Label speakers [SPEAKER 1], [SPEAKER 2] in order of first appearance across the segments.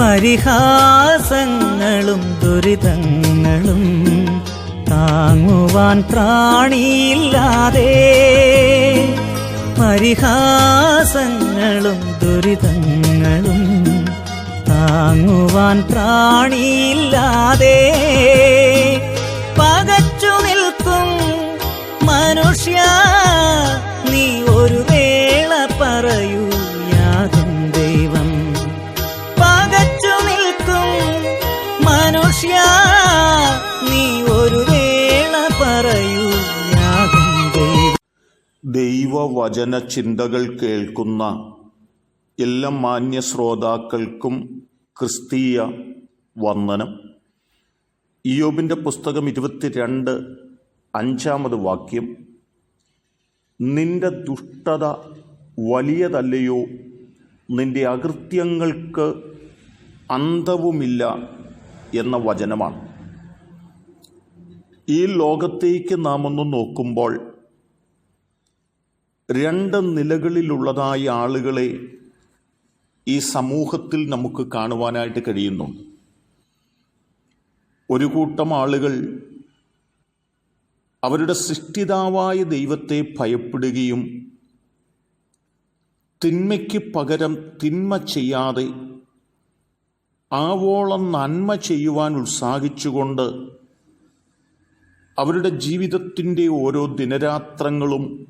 [SPEAKER 1] പരിഹാസങ്ങളും ദുരിതങ്ങളും താങ്ങുവാൻ പ്രാണിയില്ലാതെ പരിഹാസങ്ങളും ദുരിതങ്ങളും താങ്ങുവാൻ പ്രാണിയില്ലാതെ നീ ഒരു വേള പറയൂ
[SPEAKER 2] ദൈവവചന ചിന്തകൾ കേൾക്കുന്ന എല്ലാ മാന്യ ശ്രോതാക്കൾക്കും ക്രിസ്തീയ വന്ദനം. ഇയോബിന്റെ പുസ്തകം ഇരുപത്തിരണ്ട് അഞ്ചാമത് വാക്യം. നിന്റെ ദുഷ്ടത വലിയതല്ലയോ? നിന്റെ അകൃത്യങ്ങൾക്ക് അന്തവുമില്ല. എന്ന വചനമാണ്. ഈ ലോകത്തേക്ക് നാം ഒന്ന് നോക്കുമ്പോൾ രണ്ട് നിലകളിലുള്ളതായ ആളുകളെ ഈ സമൂഹത്തിൽ നമുക്ക് കാണുവാനായിട്ട് കഴിയുന്നുണ്ട് ഒരു കൂട്ടം ആളുകൾ അവരുടെ സൃഷ്ടിതാവായ ദൈവത്തെ ഭയപ്പെടുകയും തിന്മയ്ക്ക് പകരം തിന്മ ചെയ്യാതെ ആവോളം നന്മ ചെയ്യുവാൻ ഉത്സാഹിച്ചുകൊണ്ട് അവരുടെ ജീവിതത്തിന്റെ ഓരോ ദിനരാത്രങ്ങളും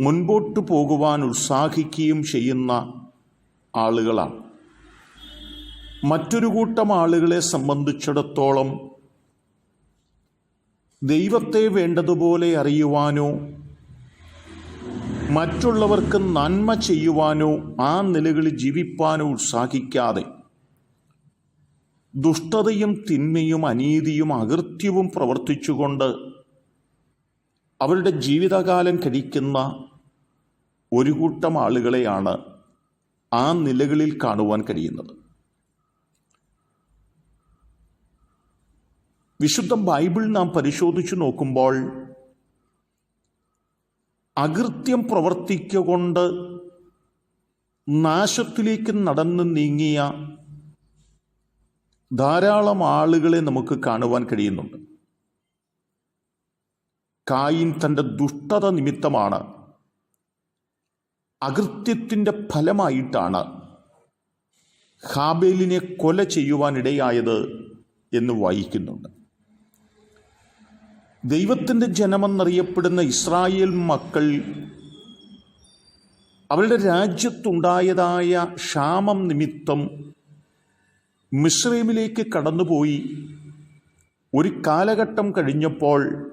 [SPEAKER 2] മുൻപോട്ട് പോകുവാൻ ഉത്സാഹിക്കുകയും ചെയ്യുന്ന ആളുകളാണ്. മറ്റൊരു കൂട്ടം ആളുകളെ സംബന്ധിച്ചിടത്തോളം ദൈവത്തെ വേണ്ടതുപോലെ അറിയുവാനോ മറ്റുള്ളവർക്ക് നന്മ ചെയ്യുവാനോ ആ നിലകളിൽ ജീവിപ്പാനോ ഉത്സാഹിക്കാതെ ദുഷ്ടതയും തിന്മയും അനീതിയും അകൃത്യവും പ്രവർത്തിച്ചുകൊണ്ട് അവരുടെ ജീവിതകാലം കഴിക്കുന്ന ഒരു കൂട്ടം ആളുകളെയാണ് ആ നിലകളിൽ കാണുവാൻ കഴിയുന്നത്. വിശുദ്ധ ബൈബിൾ നാം പരിശോധിച്ചു നോക്കുമ്പോൾ അകൃത്യം പ്രവർത്തിക്കൊണ്ട് നാശത്തിലേക്ക് നടന്ന് നീങ്ങിയ ധാരാളം ആളുകളെ നമുക്ക് കാണുവാൻ കഴിയുന്നുണ്ട്. കായിൻ തന്റെ ദുഷ്ടത നിമിത്തമാണ്. അകൃത്യത്തിന്റെ ഫലമായിട്ടാണ് ഹാബേലിനെ കൊല ചെയ്യുവാനിടയായത് എന്ന് വായിക്കുന്നുണ്ട്. ദൈവത്തിന്റെ ജനമെന്നറിയപ്പെടുന്ന ഇസ്രായേൽ മക്കൾ അവരുടെ രാജ്യത്തുണ്ടായതായ ക്ഷാമം നിമിത്തം മിശ്രൈമിലേക്ക് കടന്നുപോയി. ഒരു കാലഘട്ടം കഴിഞ്ഞപ്പോൾ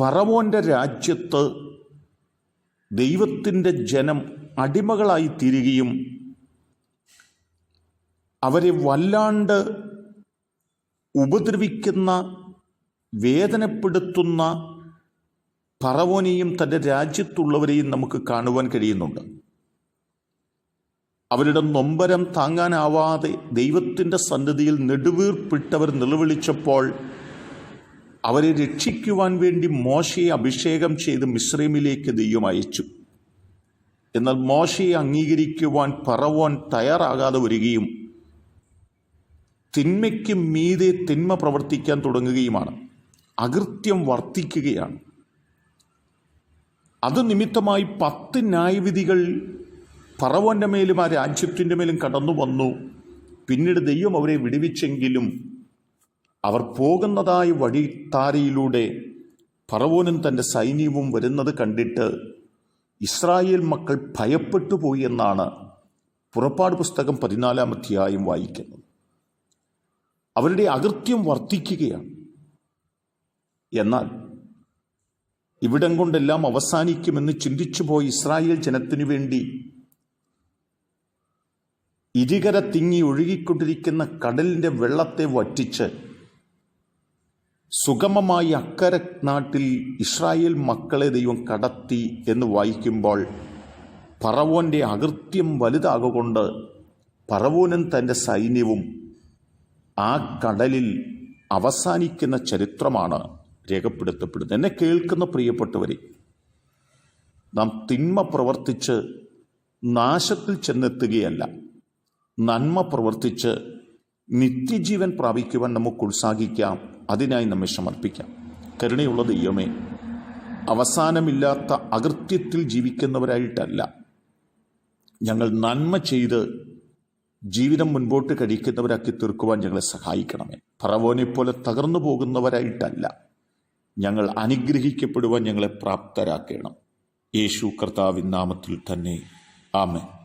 [SPEAKER 2] പറവോന്റെ രാജ്യത്ത് ദൈവത്തിന്റെ ജനം അടിമകളായി തീരുകയും അവരെ വല്ലാണ്ട് ഉപദ്രവിക്കുന്ന വേദനപ്പെടുത്തുന്ന പറവോനെയും തന്റെ രാജ്യത്തുള്ളവരെയും നമുക്ക് കാണുവാൻ കഴിയുന്നുണ്ട്. അവരുടെ നൊമ്പരം താങ്ങാനാവാതെ ദൈവത്തിന്റെ സന്നിധിയിൽ നെടുവീർപ്പിട്ടവർ നിലവിളിച്ചപ്പോൾ അവരെ രക്ഷിക്കുവാൻ വേണ്ടി മോശയെ അഭിഷേകം ചെയ്ത് മിശ്രീമിലേക്ക് ദൈവം അയച്ചു. എന്നാൽ മോശയെ അംഗീകരിക്കുവാൻ പറവോൻ തയ്യാറാകാതെ വരികയും തിന്മയ്ക്ക് മീതെ തിന്മ പ്രവർത്തിക്കാൻ തുടങ്ങുകയുമാണ്. അകൃത്യം വർദ്ധിക്കുകയാണ് അത് നിമിത്തമായി പത്ത് ന്യായവിധികൾ പറവോന്റെ മേലും ആ രാജ്യത്തിന്റെ മേലും കടന്നു വന്നു. പിന്നീട് ദൈവം അവരെ വിടുവിച്ചെങ്കിലും അവർ പോകുന്നതായ വഴിത്താരയിലൂടെ പറവോനും തന്റെ സൈന്യവും വരുന്നത് കണ്ടിട്ട് ഇസ്രായേൽ മക്കൾ ഭയപ്പെട്ടു പോയി എന്നാണ് പുറപ്പാട് പുസ്തകം പതിനാലാം അധ്യായം വായിക്കുന്നത്. അവരുടെ അകൃത്യം വർദ്ധിക്കുകയാണ്. എന്നാൽ ഇവിടം കൊണ്ടെല്ലാം അവസാനിക്കുമെന്ന് ചിന്തിച്ചു പോയ ഇസ്രായേൽ ജനത്തിനു വേണ്ടി ഇരുകര തിങ്ങി ഒഴുകിക്കൊണ്ടിരിക്കുന്ന കടലിന്റെ വെള്ളത്തെ വറ്റിച്ച് സുഗമമായി അക്കര നാട്ടിൽ ഇസ്രായേൽ മക്കളെ ദൈവം കടത്തി എന്ന് വായിക്കുമ്പോൾ പറവോന്റെ അകൃത്യം വലുതാകൊണ്ട് പറവോനും തന്റെ സൈന്യവും ആ കടലിൽ അവസാനിക്കുന്ന ചരിത്രമാണ് രേഖപ്പെടുത്തപ്പെടുന്നത്. എന്നെ കേൾക്കുന്ന പ്രിയപ്പെട്ടവരെ നാം തിന്മ പ്രവർത്തിച്ച് നാശത്തിൽ ചെന്നെത്തുകയല്ല. നന്മ പ്രവർത്തിച്ച് നിത്യജീവൻ പ്രാപിക്കുവാൻ നമുക്ക് ഉത്സാഹിക്കാം. അതിനായി നമ്മെ സമർപ്പിക്കാം. കരുണയുള്ള ദൈവമേ അവസാനമില്ലാത്ത അകൃത്യത്തിൽ ജീവിക്കുന്നവരായിട്ടല്ല. ഞങ്ങൾ നന്മ ചെയ്ത് ജീവിതം മുൻപോട്ട് കഴിക്കുന്നവരാക്കി തീർക്കുവാൻ ഞങ്ങളെ സഹായിക്കണമേ. പറവോനെ പോലെ തകർന്നു പോകുന്നവരായിട്ടല്ല. ഞങ്ങൾ അനുഗ്രഹിക്കപ്പെടുവാൻ ഞങ്ങളെ പ്രാപ്തരാക്കണം. യേശു കർത്താവിൻ നാമത്തിൽ തന്നെ. ആമേൻ.